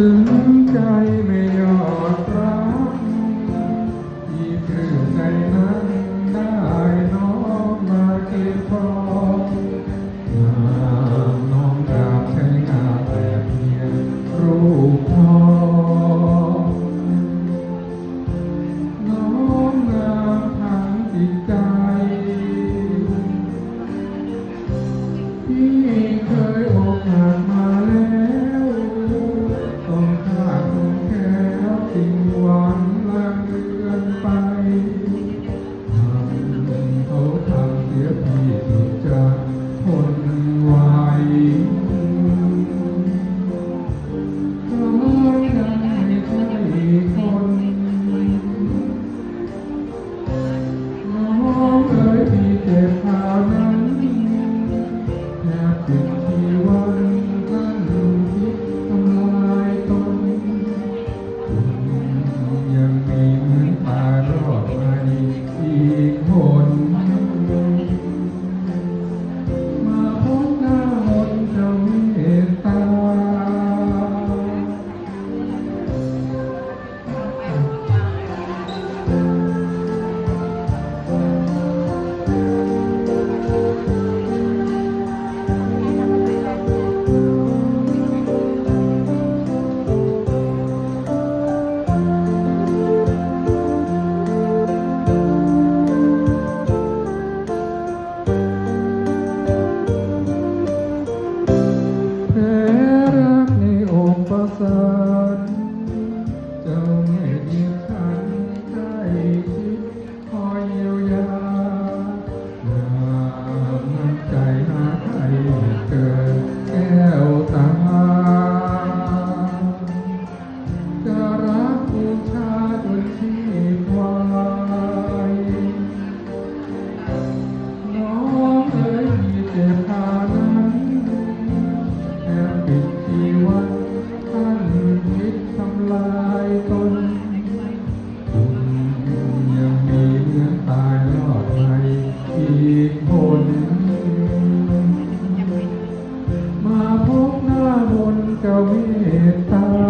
ถึงใจไม่ยอดรักมีเธอในนั้นได้ Amen. จะเมตตา